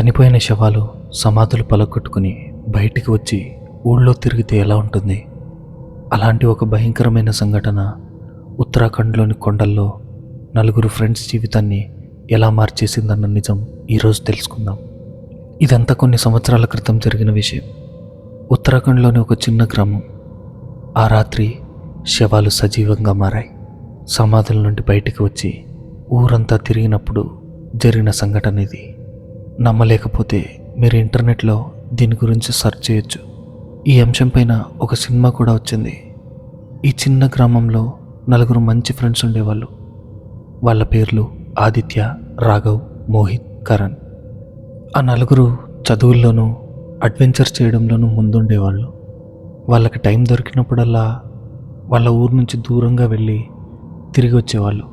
చనిపోయిన శవాలు సమాధులు పలగొట్టుకుని బయటికి వచ్చి ఊళ్ళో తిరిగితే ఎలా ఉంటుంది? అలాంటి ఒక భయంకరమైన సంఘటన ఉత్తరాఖండ్లోని కొండల్లో నలుగురు ఫ్రెండ్స్ జీవితాన్ని ఎలా మార్చేసిందన్న నిజం ఈరోజు తెలుసుకుందాం. ఇదంతా కొన్ని సంవత్సరాల క్రితం జరిగిన విషయం. ఉత్తరాఖండ్లోని ఒక చిన్న గ్రామం. ఆ రాత్రి శవాలు సజీవంగా మారాయి. సమాధుల నుండి బయటికి వచ్చి ఊరంతా తిరిగినప్పుడు జరిగిన సంఘటన ఇది. నమ్మలేకపోతే మీరు ఇంటర్నెట్లో దీని గురించి సెర్చ్ చేయొచ్చు. ఈ అంశం పైన ఒక సినిమా కూడా వచ్చింది. ఈ చిన్న గ్రామంలో నలుగురు మంచి ఫ్రెండ్స్ ఉండేవాళ్ళు. వాళ్ళ పేర్లు ఆదిత్య రాఘవ్ మోహిత్ కరణ్. ఆ నలుగురు చదువుల్లోనూ అడ్వెంచర్ చేయడంలోనూ ముందుండేవాళ్ళు. వాళ్ళకి టైం దొరికినప్పుడల్లా వాళ్ళ ఊరు నుంచి దూరంగా వెళ్ళి తిరిగి వచ్చేవాళ్ళు.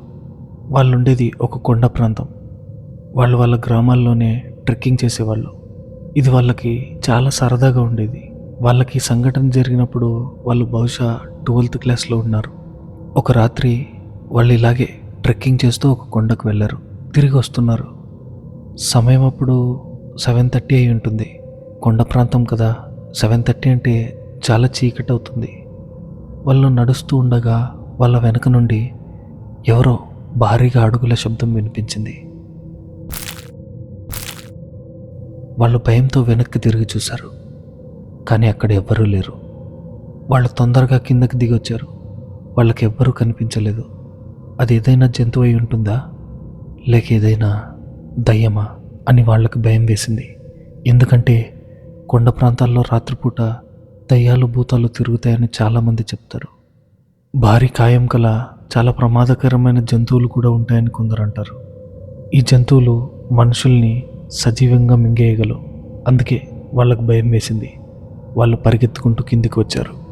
వాళ్ళు ఉండేది ఒక కొండ ప్రాంతం. వాళ్ళు వాళ్ళ గ్రామాల్లోనే ట్రెక్కింగ్ చేసేవాళ్ళు. ఇది వాళ్ళకి చాలా సరదాగా ఉండేది. వాళ్ళకి సంఘటన జరిగినప్పుడు వాళ్ళు బహుశా ట్వెల్త్ క్లాస్లో ఉన్నారు. ఒక రాత్రి వాళ్ళు ఇలాగే ట్రెక్కింగ్ చేస్తూ ఒక కొండకు వెళ్ళారు. తిరిగి వస్తున్నారు. సమయం అప్పుడు సెవెన్ థర్టీ అయి ఉంటుంది. కొండ ప్రాంతం కదా సెవెన్ థర్టీ అంటే చాలా చీకటి అవుతుంది. వాళ్ళు నడుస్తూ ఉండగా వాళ్ళ వెనక నుండి ఎవరో భారీగా అడుగుల శబ్దం వినిపించింది. వాళ్ళు భయంతో వెనక్కి తిరిగి చూశారు. కానీ అక్కడ ఎవ్వరూ లేరు. వాళ్ళు తొందరగా కిందకి దిగొచ్చారు. వాళ్ళకి ఎవ్వరూ కనిపించలేదు. అది ఏదైనా జంతువు అయి ఉంటుందా? లేక ఏదైనా దయ్యమా? అని వాళ్ళకి భయం వేసింది. ఎందుకంటే కొండ ప్రాంతాల్లో రాత్రిపూట దయ్యాలు భూతాలు తిరుగుతాయని చాలామంది చెప్తారు. భారీ కాయం కల చాలా ప్రమాదకరమైన జంతువులు కూడా ఉంటాయని కొందరు అంటారు. ఈ జంతువులు మనుషుల్ని సజీవంగా మింగేయగలవు. అందుకే వాళ్ళకు భయం వేసింది. వాళ్ళు పరిగెత్తుకుంటూ కిందికి వచ్చారు.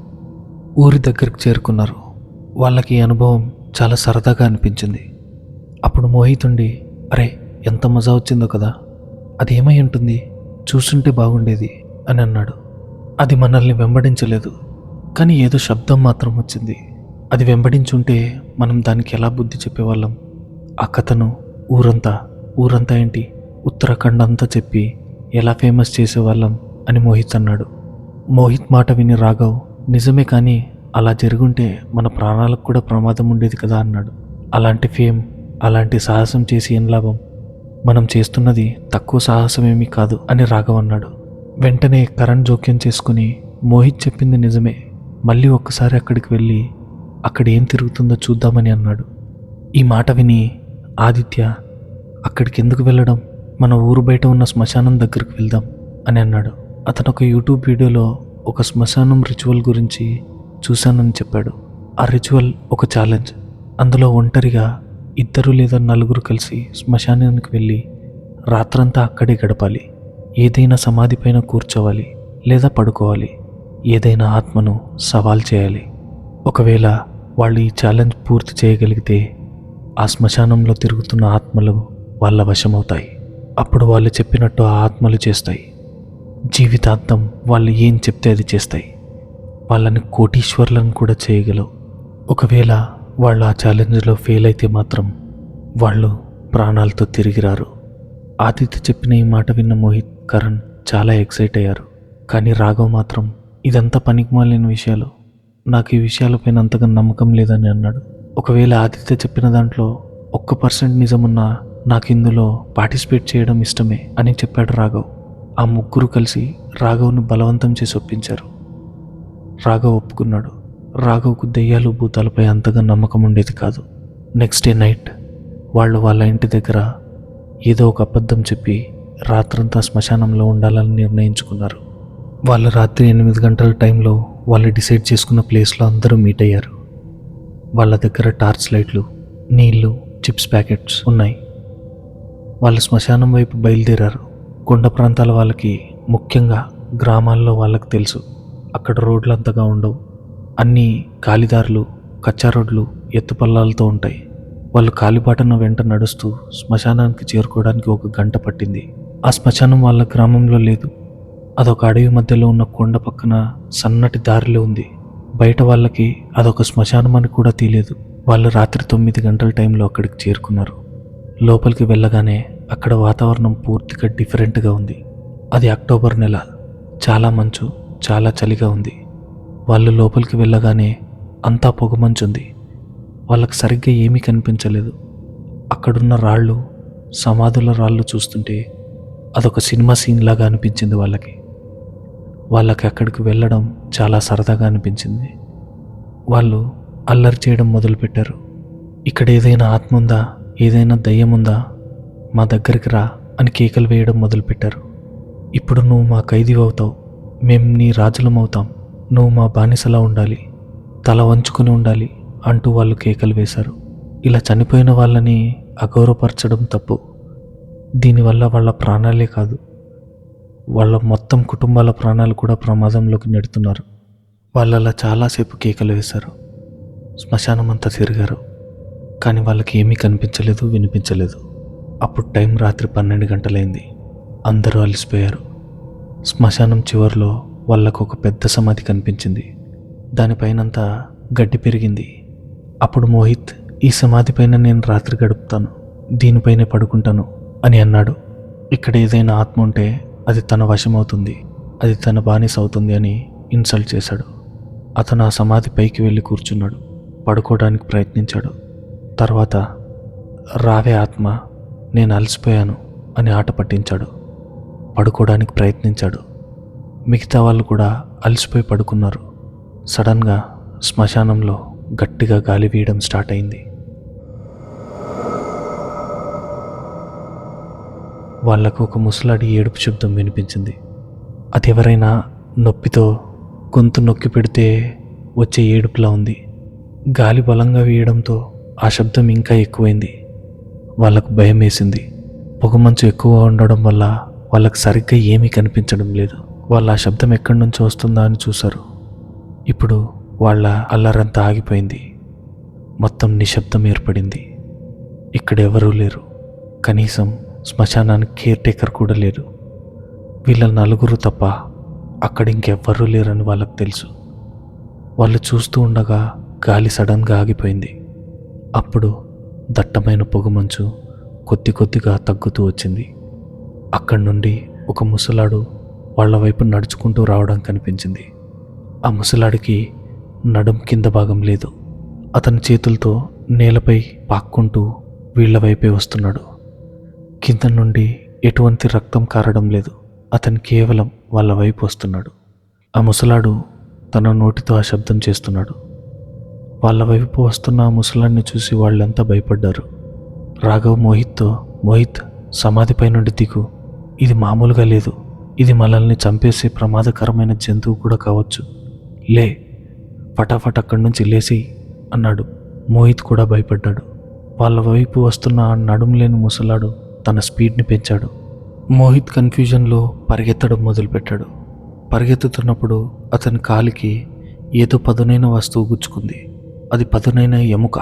ఊరి దగ్గరికి చేరుకున్నారు. వాళ్ళకి ఈ అనుభవం చాలా సరదాగా అనిపించింది. అప్పుడు మోహిత్ ఉండి అరే ఎంత మజా వచ్చిందో కదా. అది ఏమై ఉంటుంది? చూస్తుంటే బాగుండేది అని అన్నాడు. అది మనల్ని వెంబడించలేదు. కానీ ఏదో శబ్దం మాత్రం వచ్చింది. అది వెంబడించుంటే మనం దానికి ఎలా బుద్ధి చెప్పేవాళ్ళం? ఆ కథను ఊరంతా ఊరంతా ఏంటి? ఉత్తరాఖండ్ అంతా చెప్పి ఎలా ఫేమస్ చేసేవాళ్ళం అని మోహిత్ అన్నాడు. మోహిత్ మాట విని రాఘవ్ నిజమే కానీ అలా జరుగుంటే మన ప్రాణాలకు కూడా ప్రమాదం ఉండేది కదా అన్నాడు. అలాంటి ఫేమ్ అలాంటి సాహసం చేసి ఏం లాభం? మనం చేస్తున్నది తక్కువ సాహసమేమీ కాదు అని రాఘవ్ అన్నాడు. వెంటనే కరణ్ జోక్యం చేసుకుని మోహిత్ చెప్పింది నిజమే మళ్ళీ ఒక్కసారి అక్కడికి వెళ్ళి అక్కడ ఏం తిరుగుతుందో చూద్దామని అన్నాడు. ఈ మాట విని ఆదిత్య అక్కడికి ఎందుకు వెళ్ళడం? మన ఊరు బయట ఉన్న శ్మశానం దగ్గరికి వెళ్దాం అని అన్నాడు. అతను ఒక యూట్యూబ్ వీడియోలో ఒక శ్మశానం రిచువల్ గురించి చూశానని చెప్పాడు. ఆ రిచువల్ ఒక ఛాలెంజ్. అందులో ఒంటరిగా ఇద్దరు లేదా నలుగురు కలిసి శ్మశానానికి వెళ్ళి రాత్రంతా అక్కడే గడపాలి. ఏదైనా సమాధి పైన కూర్చోవాలి లేదా పడుకోవాలి. ఏదైనా ఆత్మను సవాల్ చేయాలి. ఒకవేళ వాళ్ళు ఈ ఛాలెంజ్ పూర్తి చేయగలిగితే ఆ శ్మశానంలో తిరుగుతున్న ఆత్మలు వాళ్ళ వశమవుతాయి. అప్పుడు వాళ్ళు చెప్పినట్టు ఆ ఆత్మలు చేస్తాయి. జీవితాంతం వాళ్ళు ఏం చెప్తే అది చేస్తాయి. వాళ్ళని కోటీశ్వర్లను కూడా చేయగలవు. ఒకవేళ వాళ్ళు ఆ ఛాలెంజ్లో ఫెయిల్ అయితే మాత్రం వాళ్ళు ప్రాణాలతో తిరిగి రారు. ఆదిత్య చెప్పిన ఈ మాట విన్న మోహిత్ కరణ్ చాలా ఎక్సైట్ అయ్యారు. కానీ రాఘవ్ మాత్రం ఇదంతా పనికిమాలిన విషయాలు. నాకు ఈ విషయాలపైన అంతగా నమ్మకం లేదని అన్నాడు. ఒకవేళ ఆదిత్య చెప్పిన దాంట్లో ఒక్క పర్సెంట్ నిజమున్నా నాకు ఇందులో పార్టిసిపేట్ చేయడం ఇష్టమే అని చెప్పాడు రాఘవ్. ఆ ముగ్గురు కలిసి రాఘవ్ను బలవంతం చేసి ఒప్పించారు. రాఘవ్ ఒప్పుకున్నాడు. రాఘవ్కు దెయ్యాలు భూతాలపై అంతగా నమ్మకం ఉండేది కాదు. నెక్స్ట్ డే నైట్ వాళ్ళు వాళ్ళ ఇంటి దగ్గర ఏదో ఒక అబద్ధం చెప్పి రాత్రంతా శ్మశానంలో ఉండాలని నిర్ణయించుకున్నారు. వాళ్ళు రాత్రి ఎనిమిది గంటల టైంలో వాళ్ళు డిసైడ్ చేసుకున్న ప్లేస్లో అందరూ మీట్ అయ్యారు. వాళ్ళ దగ్గర టార్చ్ లైట్లు నీళ్ళు చిప్స్ ప్యాకెట్స్ ఉన్నాయి. వాళ్ళు శ్మశానం వైపు బయలుదేరారు. కొండ ప్రాంతాల వాళ్ళకి ముఖ్యంగా గ్రామాల్లో వాళ్ళకి తెలుసు. అక్కడ రోడ్లు అంతగా ఉండవు. అన్నీ కాలిదారులు కచ్చా రోడ్లు ఎత్తుపల్లాలతో ఉంటాయి. వాళ్ళు కాలిపాటన వెంట నడుస్తూ శ్మశానానికి చేరుకోవడానికి ఒక గంట పట్టింది. ఆ శ్మశానం వాళ్ళ గ్రామంలో లేదు. అదొక అడవి మధ్యలో ఉన్న కొండ పక్కన సన్నటి దారిలో ఉంది. బయట వాళ్ళకి అదొక శ్మశానం అని కూడా తెలియదు. వాళ్ళు రాత్రి తొమ్మిది గంటల టైంలో అక్కడికి చేరుకున్నారు. లోపలికి వెళ్ళగానే అక్కడ వాతావరణం పూర్తిగా డిఫరెంట్గా ఉంది. అది అక్టోబర్ నెల. చాలా మంచు చాలా చలిగా ఉంది. వాళ్ళు లోపలికి వెళ్ళగానే అంతా పొగమంచుంది. వాళ్ళకి సరిగ్గా ఏమీ కనిపించలేదు. అక్కడున్న రాళ్ళు సమాధుల రాళ్ళు చూస్తుంటే అదొక సినిమా సీన్ లాగా అనిపించింది వాళ్ళకి. వాళ్ళకి అక్కడికి వెళ్ళడం చాలా సరదాగా అనిపించింది. వాళ్ళు అల్లరి చేయడం మొదలుపెట్టారు. ఇక్కడ ఏదైనా ఆత్మ ఉందా? ఏదైనా దయ్యం ఉందా మా దగ్గరికి రా అని కేకలు వేయడం మొదలుపెట్టారు. ఇప్పుడు నువ్వు మా ఖైదీ అవుతావు మేం నీ రాజులం అవుతాం నువ్వు మా బానిసలా ఉండాలి. తల వంచుకొని ఉండాలి అంటూ వాళ్ళు కేకలు వేశారు. ఇలా చనిపోయిన వాళ్ళని అగౌరవపరచడం తప్పు. దీనివల్ల వాళ్ళ ప్రాణాలే కాదు. వాళ్ళ మొత్తం కుటుంబాల ప్రాణాలు కూడా ప్రమాదంలోకి నెడుతున్నారు. వాళ్ళు అలా చాలాసేపు కేకలు వేశారు. శ్మశానం అంతా తిరిగారు. కానీ వాళ్ళకి ఏమీ కనిపించలేదు వినిపించలేదు. అప్పుడు టైం రాత్రి పన్నెండు గంటలైంది. అందరూ అలసిపోయారు. శ్మశానం చివరిలో వాళ్ళకు ఒక పెద్ద సమాధి కనిపించింది. దానిపైనంతా గడ్డి పెరిగింది. అప్పుడు మోహిత్ ఈ సమాధి పైన నేను రాత్రి గడుపుతాను. దీనిపైనే పడుకుంటాను అని అన్నాడు. ఇక్కడ ఏదైనా ఆత్మ ఉంటే అది తన వశమవుతుంది. అది తన బానిస అవుతుంది అని ఇన్సల్ట్ చేశాడు. అతను ఆ సమాధి పైకి వెళ్ళి కూర్చున్నాడు. పడుకోవడానికి ప్రయత్నించాడు. తర్వాత రావే ఆత్మ నేను అలసిపోయాను అని ఆట పట్టించాడు. పడుకోవడానికి ప్రయత్నించాడు. మిగతా వాళ్ళు కూడా అలసిపోయి పడుకున్నారు. సడన్గా శ్మశానంలో గట్టిగా గాలి వీయడం స్టార్ట్ అయింది. వాళ్ళకు ఒక ముసలాడి ఏడుపు శబ్దం వినిపించింది. అది ఎవరైనా నొప్పితో గొంతు నొక్కి పెడితే వచ్చే ఏడుపులా ఉంది. గాలి బలంగా వీయడంతో ఆ శబ్దం ఇంకా ఎక్కువైంది. వాళ్ళకు భయం వేసింది. పొగమంచు ఎక్కువ ఉండడం వల్ల వాళ్ళకి సరిగ్గా ఏమీ కనిపించడం లేదు. వాళ్ళు ఆ శబ్దం ఎక్కడి నుంచి వస్తుందా అని చూశారు. ఇప్పుడు వాళ్ళ అల్లరంతా ఆగిపోయింది. మొత్తం నిశ్శబ్దం ఏర్పడింది. ఇక్కడ ఎవరూ లేరు. కనీసం శ్మశానానికి కేర్ టేకర్ కూడా లేరు వీళ్ళ నలుగురు తప్ప అక్కడ ఇంకెవ్వరూ లేరని వాళ్ళకి తెలుసు. వాళ్ళు చూస్తూ ఉండగా గాలి సడన్గా ఆగిపోయింది. అప్పుడు దట్టమైన పొగమంచు కొద్ది కొద్దిగా తగ్గుతూ వచ్చింది. అక్కడి నుండి ఒక ముసలాడు వాళ్ళ వైపు నడుచుకుంటూ రావడం కనిపించింది. ఆ ముసలాడికి నడుం కింద భాగం లేదు. అతని చేతులతో నేలపై పాక్కుంటూ వీళ్ళ వైపే వస్తున్నాడు. కింద నుండి ఎటువంటి రక్తం కారడం లేదు. అతను కేవలం వాళ్ళ వైపు వస్తున్నాడు. ఆ ముసలాడు తన నోటితో ఆ శబ్దం చేస్తున్నాడు. వాళ్ళ వైపు వస్తున్న ఆ ముసలాడిని చూసి వాళ్ళంతా భయపడ్డారు. రాఘవ్ మోహిత్తో మోహిత్ సమాధిపై నుండి దిగు. ఇది మామూలుగా లేదు. ఇది మనల్ని చంపేసే ప్రమాదకరమైన జంతువు కూడా కావచ్చు. లే ఫటాఫట్ అక్కడి నుంచి లేచి అన్నాడు. మోహిత్ కూడా భయపడ్డాడు. వాళ్ళ వైపు వస్తున్న ఆ నడుం లేని ముసలాడు తన స్పీడ్ని పెంచాడు. మోహిత్ కన్ఫ్యూజన్లో పరిగెత్తడం మొదలుపెట్టాడు. పరిగెత్తుతున్నప్పుడు అతని కాలికి ఏదో పదునైన వస్తువు గుచ్చుకుంది. అది పదునైన ఎముక.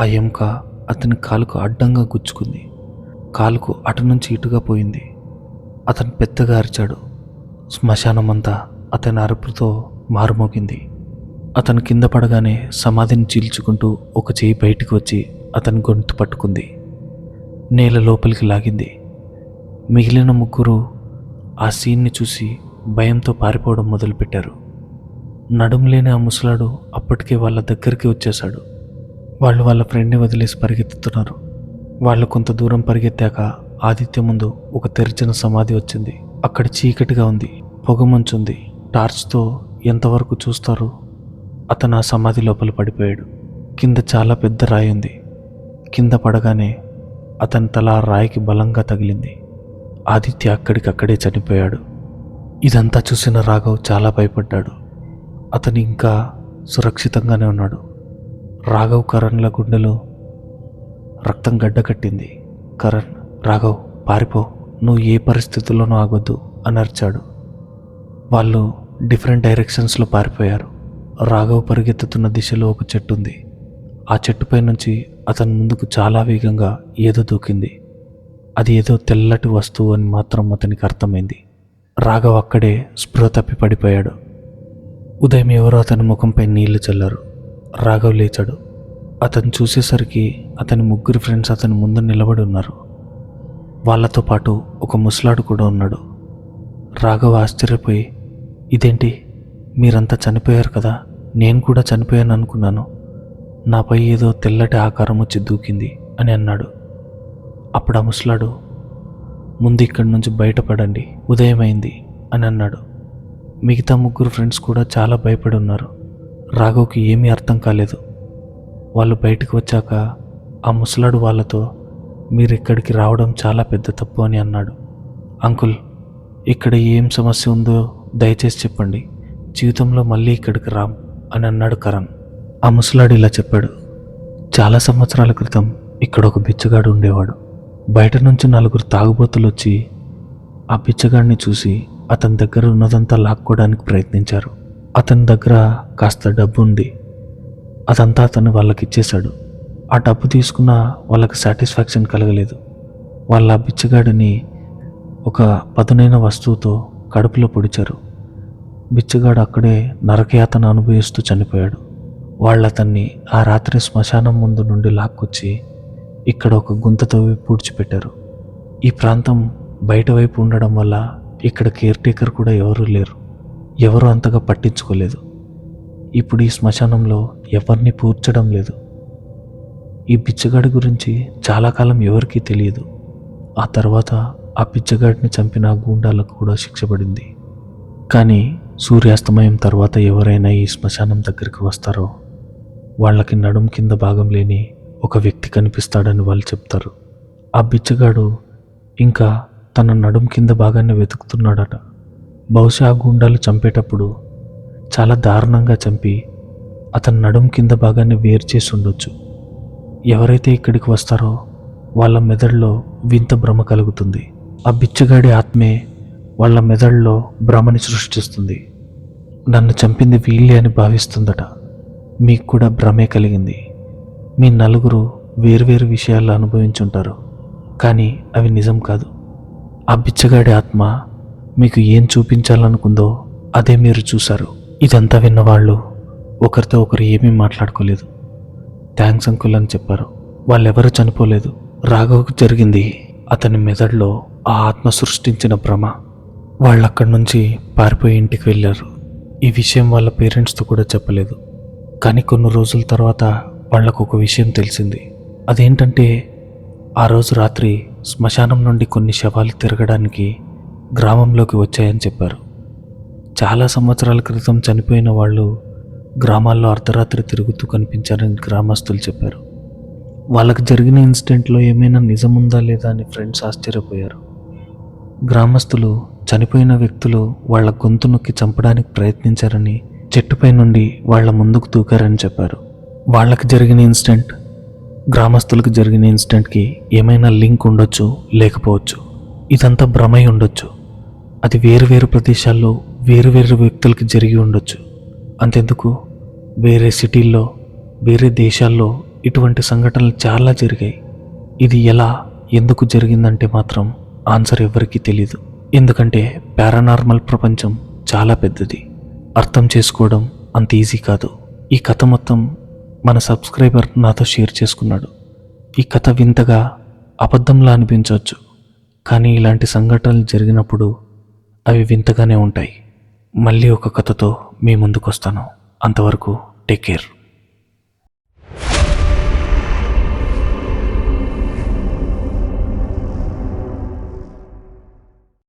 ఆ ఎముక అతని కాలుకు అడ్డంగా గుచ్చుకుంది. కాలుకు అటు నుంచి ఇటుగా పోయింది. అతను పెద్దగా అరిచాడు. శ్మశానమంతా అతని అరుపుతో మారుమోగింది. అతను కింద పడగానే సమాధిని చీల్చుకుంటూ ఒక చేయి బయటికి వచ్చి అతని గొంతు పట్టుకుంది. నేల లోపలికి లాగింది. మిగిలిన ముగ్గురు ఆ సీన్ని చూసి భయంతో పారిపోవడం మొదలుపెట్టారు. నడుము లేని ఆ ముసలాడు అప్పటికే వాళ్ళ దగ్గరికి వచ్చేశాడు. వాళ్ళు వాళ్ళ ఫ్రెండ్ని వదిలేసి పరిగెత్తుతున్నారు. వాళ్ళు కొంత దూరం పరిగెత్తాక ఆదిత్య ముందు ఒక తెరిచిన సమాధి వచ్చింది. అక్కడ చీకటిగా ఉంది. పొగమంచుంది టార్చ్తో ఎంతవరకు చూస్తారో అతను ఆ సమాధి లోపల పడిపోయాడు. కింద చాలా పెద్ద రాయి ఉంది. కింద పడగానే అతని తల ఆ రాయికి బలంగా తగిలింది. ఆదిత్య అక్కడికక్కడే చనిపోయాడు. ఇదంతా చూసిన రాఘవ్ చాలా భయపడ్డాడు. అతను ఇంకా సురక్షితంగానే ఉన్నాడు. రాఘవ్ కరణ్ల గుండెలో రక్తం గడ్డకట్టింది కరణ్ రాఘవ్ పారిపో. నువ్వు ఏ పరిస్థితుల్లోనూ ఆగొద్దు అని అరిచాడు. వాళ్ళు డిఫరెంట్ డైరెక్షన్స్లో పారిపోయారు. రాఘవ్ పరిగెత్తుతున్న దిశలో ఒక చెట్టు ఉంది ఆ చెట్టుపై నుంచి అతని ముందుకు చాలా వేగంగా ఏదో దూకింది. అది ఏదో తెల్లటి వస్తువు అని మాత్రం అతనికి అర్థమైంది. రాఘవ్ అక్కడే స్పృహ తప్పి పడిపోయాడు. ఉదయం ఎవరో అతని ముఖంపై నీళ్ళు చల్లారు. రాఘవ్ లేచాడు. అతను చూసేసరికి అతని ముగ్గురు ఫ్రెండ్స్ అతని ముందు నిలబడి ఉన్నారు. వాళ్ళతో పాటు ఒక ముసలాడు కూడా ఉన్నాడు. రాఘవ ఆశ్చర్యపోయి ఇదేంటి? మీరంతా చనిపోయారు కదా? నేను కూడా చనిపోయాను అనుకున్నాను. నాపై ఏదో తెల్లటి ఆకారం వచ్చి దూకింది అని అన్నాడు. అప్పుడు ఆ ముసలాడు ముందు ఇక్కడి నుంచి బయటపడండి. ఉదయమైంది అని అన్నాడు. మిగతా ముగ్గురు ఫ్రెండ్స్ కూడా చాలా భయపడి ఉన్నారు రాఘవ్కి ఏమీ అర్థం కాలేదు. వాళ్ళు బయటకు వచ్చాక ఆ ముసలాడు వాళ్ళతో మీరు ఇక్కడికి రావడం చాలా పెద్ద తప్పు అని అన్నాడు. అంకుల్ ఇక్కడ ఏం సమస్య ఉందో దయచేసి చెప్పండి. జీవితంలో మళ్ళీ ఇక్కడికి రాం అని అన్నాడు కరణ్. ఆ ముసలాడు ఇలా చెప్పాడు. చాలా సంవత్సరాల క్రితం ఇక్కడ ఒక బిచ్చగాడు ఉండేవాడు. బయట నుంచి నలుగురు తాగుబోతులు వచ్చి ఆ బిచ్చగాడిని చూసి అతని దగ్గర ఉన్నదంతా లాక్కోవడానికి ప్రయత్నించారు. అతని దగ్గర కాస్త డబ్బు ఉంది అదంతా అతను వాళ్ళకి ఇచ్చేశాడు ఆ డబ్బు తీసుకున్న వాళ్ళకి సాటిస్ఫాక్షన్ కలగలేదు. వాళ్ళ బిచ్చగాడిని ఒక పదునైన వస్తువుతో కడుపులో పొడిచారు. బిచ్చగాడు అక్కడే నరకయాతను అనుభవిస్తూ చనిపోయాడు. వాళ్ళు అతన్ని ఆ రాత్రి శ్మశానం ముందు నుండి లాక్కొచ్చి ఇక్కడ ఒక గుంత తవ్వి పూడ్చిపెట్టారు ఈ ప్రాంతం బయట వైపు ఉండడం వల్ల ఇక్కడ కేర్ టేకర్ కూడా ఎవరూ లేరు. ఎవరు అంతగా పట్టించుకోలేదు. ఇప్పుడు ఈ శ్మశానంలో ఎవరిని పూడ్చడం లేదు. ఈ బిచ్చగాడి గురించి చాలా కాలం ఎవరికీ తెలియదు. ఆ తర్వాత ఆ బిచ్చగాడిని చంపిన గూండాలకు కూడా శిక్ష పడింది. కానీ సూర్యాస్తమయం తర్వాత ఎవరైనా ఈ శ్మశానం దగ్గరికి వస్తారో వాళ్ళకి నడుం కింద భాగం లేని ఒక వ్యక్తి కనిపిస్తాడని వాళ్ళు చెప్తారు. ఆ బిచ్చగాడు ఇంకా తన నడుం కింద భాగాన్ని వెతుకుతున్నాడట. బహుశా గుండాలు చంపేటప్పుడు చాలా దారుణంగా చంపి అతని నడుం కింద భాగాన్ని వేరు చేసి ఉండొచ్చు. ఎవరైతే ఇక్కడికి వస్తారో వాళ్ళ మెదడులో వింత భ్రమ కలుగుతుంది. ఆ బిచ్చగాడి ఆత్మే వాళ్ళ మెదడులో భ్రమని సృష్టిస్తుంది. నన్ను చంపింది వీళ్ళే అని భావిస్తుందట. మీకు కూడా భ్రమే కలిగింది. మీ నలుగురు వేర్వేరు విషయాలు అనుభవించుంటారు. కానీ అవి నిజం కాదు. ఆ బిచ్చగాడి ఆత్మ మీకు ఏం చూపించాలనుకుందో అదే మీరు చూశారు. ఇదంతా విన్నవాళ్ళు ఒకరితో ఒకరు ఏమీ మాట్లాడుకోలేదు. థ్యాంక్స్ అంకుల్ అని చెప్పారు. వాళ్ళెవరూ చనిపోలేదు. రాఘవకు జరిగింది అతని మెదడులో ఆ ఆత్మ సృష్టించిన భ్రమ. వాళ్ళు అక్కడి నుంచి పారిపోయి ఇంటికి వెళ్ళారు. ఈ విషయం వాళ్ళ పేరెంట్స్తో కూడా చెప్పలేదు. కానీ కొన్ని రోజుల తర్వాత వాళ్ళకు ఒక విషయం తెలిసింది. అదేంటంటే ఆ రోజు రాత్రి శ్మశానం నుండి కొన్ని శవాలు తిరగడానికి గ్రామంలోకి వచ్చాయని చెప్పారు. చాలా సంవత్సరాల క్రితం చనిపోయిన వాళ్ళు గ్రామాల్లో అర్ధరాత్రి తిరుగుతూ కనిపించారని గ్రామస్తులు చెప్పారు. వాళ్ళకి జరిగిన ఇన్సిడెంట్లో ఏమైనా నిజముందా లేదా అని ఫ్రెండ్స్ ఆశ్చర్యపోయారు. గ్రామస్తులు చనిపోయిన వ్యక్తులు వాళ్ళ గొంతు నొక్కి చంపడానికి ప్రయత్నించారని చెట్టుపై నుండి వాళ్ళ ముందుకు దూకారని చెప్పారు. వాళ్ళకి జరిగిన ఇన్సిడెంట్ గ్రామస్తులకు జరిగిన ఇన్సిడెంట్కి ఏమైనా లింక్ ఉండొచ్చు లేకపోవచ్చు. ఇదంతా భ్రమై ఉండొచ్చు. అది వేరు వేరు ప్రదేశాల్లో వేరు వేరు వ్యక్తులకి జరిగి ఉండొచ్చు. అంతెందుకు? వేరే సిటీల్లో వేరే దేశాల్లో ఇటువంటి సంఘటనలు చాలా జరిగాయి. ఇది ఎలా ఎందుకు జరిగిందంటే మాత్రం ఆన్సర్ ఎవరికీ తెలియదు ఎందుకంటే పారానార్మల్ ప్రపంచం చాలా పెద్దది. అర్థం చేసుకోవడం అంత ఈజీ కాదు. ఈ కథ మొత్తం మన సబ్స్క్రైబర్ నాతో షేర్ చేసుకున్నాడు. ఈ కథ వింతగా అబద్ధంలా అనిపించవచ్చు. కానీ ఇలాంటి సంఘటనలు జరిగినప్పుడు అవి వింతగానే ఉంటాయి. మళ్ళీ ఒక కథతో మీ ముందుకు వస్తాను అంతవరకు టేక్ కేర్.